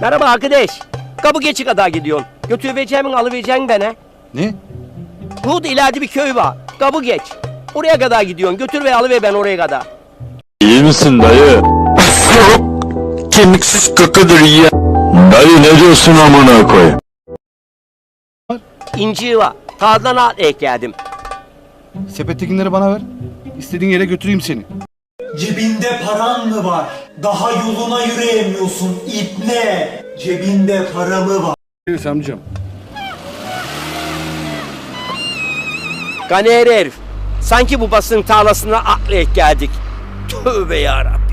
Merhaba arkadaş. Kapı geçi kadar gidiyorsun. Götüreceğimin alıvereceğin bana. Ne? Burada ileride bir köy var. Kapı geç. Oraya kadar gidiyorsun. Götür ve alıver ben oraya kadar. İyi misin dayı? Kemiksiz kıkıdır ya. Dayı ne diyorsun amına koy? İnci var. Tarladan at ekledim. Sepettekileri bana ver. İstediğin yere götüreyim seni. Cebinde paran mı var? Daha yoluna yürüyemiyorsun ibne. Cebinde para mı var? Neyse amcam. Ganeri herif. Sanki bu basın tarlasına atlayıp geldik. Tövbe yarabbim.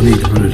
অনেক ধরনের